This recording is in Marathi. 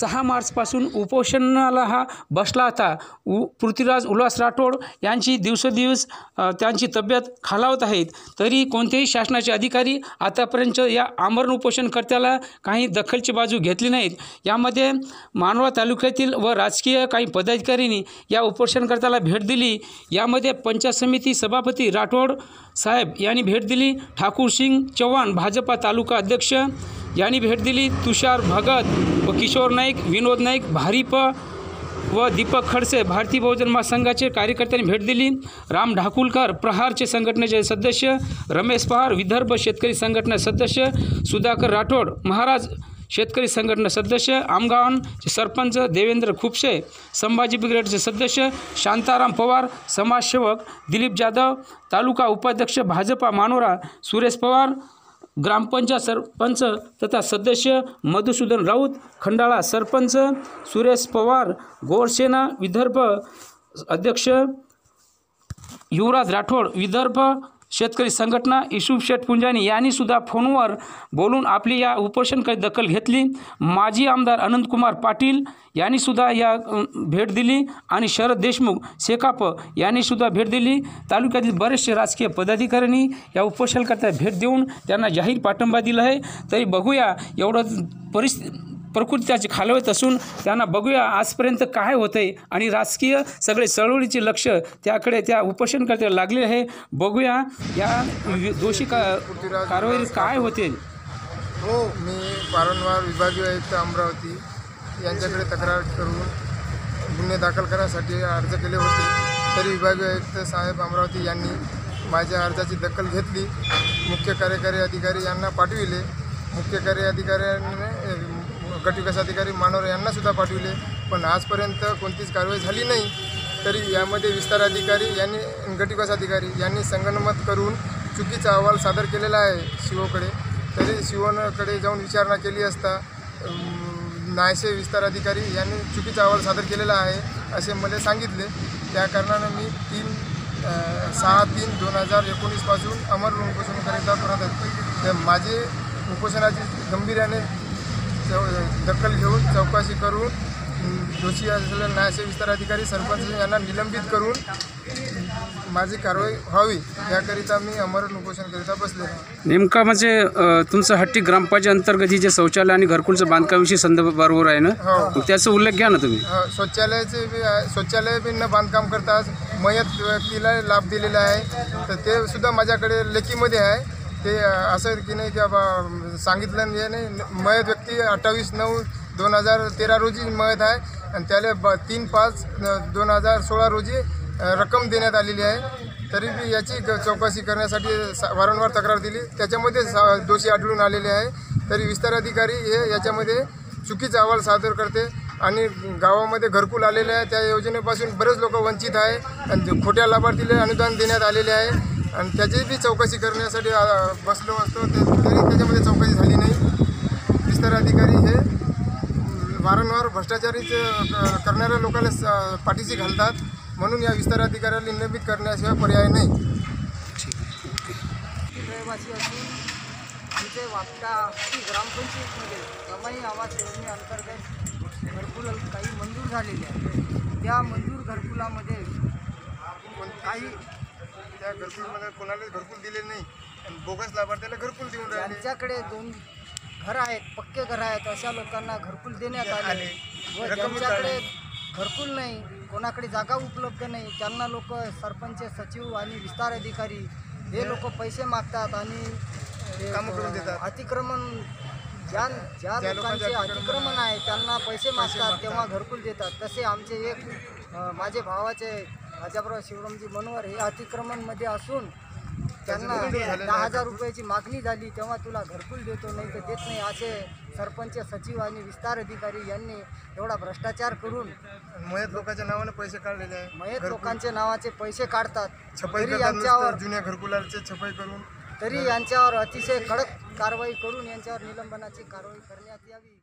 सहा मार्चपासून उपोषणाला हा बसला होता. उ पृथ्वीराज उल्हास राठोड यांची दिवसेदिवस त्यांची तब्येत खालावत आहेत. तरी कोणतेही शासनाचे अधिकारी आतापर्यंत या आमरण उपोषणकर्त्याला काही दखलची बाजू घेतली नाहीत. यामध्ये मानवा तालुक्यातील व राजकीय काही पदाधिकाऱ्यांनी या उपोषणकर्त्याला भेट दिली. यामध्ये पंचायत समिती सभापती राठोड साहेब यांनी भेट दिली. ठाकूर सिंग चव्हाण भाजपा तालुका अध्यक्ष यांनी भेट दिली. तुषार भगत व किशोर नाईक विनोद नाईक भारिप व दीपक खडसे भारतीय बहुजन महासंघाचे कार्यकर्त्यांनी भेट दिली. राम ढाकुलकर प्रहारचे संघटनेचे सदस्य. रमेश पवार विदर्भ शेतकरी संघटना सदस्य. सुधाकर राठोड महाराज शेतकरी संघटना सदस्य. आमगावांचे सरपंच देवेंद्र खुपसे. संभाजी ब्रिगेडचे सदस्य. शांताराम पवार समाजसेवक दिलीप जाधव. तालुका उपाध्यक्ष भाजपा मानोरा सुरेश पवार. ग्रामपंचायत सरपंच तथा सदस्य मधुसूदन राऊत खंडाळा सरपंच सुरेश पवार गोरसेना विदर्भ अध्यक्ष युवराज राठोड विदर्भ शेतकरी संघटना युसुफ शेठ पुंजानी यांनी सुद्धा फोनवर बोलून आपली या उपोषणकडे दखल घेतली. माजी आमदार अनंतकुमार पाटील यांनी सुद्धा या भेट दिली आणि शरद देशमुख शेकाप यांनी सुद्धा भेट दिली. तालुक्यातील बरेचसे राजकीय पदाधिकाऱ्यांनी या उपोषणकरता भेट देऊन त्यांना जाहीर पाठिंबा दिला आहे. तरी बघूया एवढं परिस्थिती प्रकृती त्याची खालवत असून त्यांना बघूया आजपर्यंत काय होतं आहे आणि राजकीय सगळे चळवळीचे लक्ष त्याकडे त्या उपोषणकर्त्याला लागले आहे. बघूया या दोषी का कारवाई काय होते. हो मी वारंवार विभागीय आयुक्त अमरावती यांच्याकडे तक्रार करून गुन्हे दाखल करण्यासाठी अर्ज केले होते. तरी विभागीय आयुक्त साहेब अमरावती यांनी माझ्या अर्जाची दखल घेतली. मुख्य कार्यकारी अधिकारी यांना पाठविले. मुख्य कार्य अधिकाऱ्यांनी गटविकास अधिकारी मानोर यांना सुद्धा पाठविले. पण आजपर्यंत कोणतीच कारवाई झाली नाही. तरी यामध्ये विस्तार अधिकारी यांनी गटविकास अधिकारी यांनी संगनमत करून चुकीचा अहवाल सादर केलेला आहे शिवोकडे. तरी शिवनकडे जाऊन विचारणा केली असता नायसे विस्तार अधिकारी यांनी चुकीचा अहवाल सादर केलेला आहे असे मला सांगितले. त्या कारणानं मी तीन सहा तीन दोन हजार एकोणीसपासून अमर उपोषण करत आहे. तर माझे उपोषणाची गंभीर्याने चौ- दखल घेऊन चौकशी करून दोषी असलेल्या न्यायसेवी विस्तार अधिकारी सरपंच यांना निलंबित करून माझी कारवाई व्हावी याकरिता मी अमरण उपोषणकरिता बसले नेमका म्हणजे अ, तुमचं हट्टी ग्रामपंचायत अंतर्गत ही जे शौचालय आणि घरकुलचं बांधकामाविषयी संदर्भ बरोबर आहे ना? हो. मग त्याचा उल्लेख घ्या ना तुम्ही. अ, शौचालयाचे बी शौचालय बी न बांधकाम करताच मयत व्यक्तीला लाभ दिलेला आहे. तर ते सुद्धा माझ्याकडे लेखीमध्ये आहे. ते असं की नाही की बाबा सांगितलं हे नाही. मयत व्यक्ती अठ्ठावीस नऊ दोन हजार तेरा रोजी मयत आहे आणि त्याला ब तीन पाच दोन हजार सोळा रोजी रक्कम देण्यात आलेली आहे. तरी बी याची चौकशी करण्यासाठी वारंवार तक्रार दिली. त्याच्यामध्ये सा- दोषी आढळून आलेले आहे. तरी विस्तार अधिकारी हे याच्यामध्ये चुकीचा अहवाल सादर करते आणि गावामध्ये घरकुल आलेले आहे. त्या योजनेपासून बरेच लोक वंचित आहे आणि खोट्या लाभार्थीला अनुदान देण्यात आलेले आहे. आणि त्याची बी चौकशी करण्यासाठी बसलो असतो. ते तरी त्याच्यामध्ये चौकशी झाली नाही. विस्तार अधिकारी हे वारंवार भ्रष्टाचारीच करणाऱ्या लोकांना स- पाठीशी घालतात. म्हणून या विस्तार अधिकाऱ्याला निलंबित करण्याशिवाय पर्याय नाही. रहिवासी असून आमचे वापटा ही ग्रामपंचायतमध्ये कमाई आवाज योजनेअंतर्गत घरकुल काही मंजूर झालेले आहेत त्या मंजूर घरकुलामध्ये काही त्या घरकुलमध्ये कोणालाच घरकुल दिले नाही आणि बोगस लाभार्थ्याला घरकुल देऊन राहिले ज्यांच्याकडे दोन घर आहेत पक्के घर आहेत अशा लोकांना घरकुल देण्यात आले. व रक्कम ज्यांच्याकडे घरकुल नाही कोणाकडे जागा उपलब्ध नाही त्यांना लोक सरपंच सचिव आणि विस्तार अधिकारी हे लोक पैसे मागतात आणि ते, कामं करून देतात. अतिक्रमण ज्या ज्या लोकांचे लोकांचे अतिक्रमण आहे त्यांना पैसे मागतात मागतात. तेव्हा घरकुल देतात तसे आमचे एक अ, माझे भावाचे राजाबराव शिवरामजी मनोहर हे अतिक्रमणमध्ये असून त्यांना दहा हजार रुपयाची मागणी झाली तेव्हा तुला घरकुल देतो नाही तर देत नाही असे सरपंच सचिव आणि विस्तार अधिकारी यांनी एवढा भ्रष्टाचार करून मयत लोकांच्या नावाने पैसे काढलेले आहे. मयत लोकांचे नावाचे पैसे काढतात. छपाई तरी यांच्यावर जुन्या घरकुलाचे छपाई करून तरी यांच्यावर अतिशय कडक कारवाई करून यांच्यावर निलंबनाची कारवाई करण्यात यावी.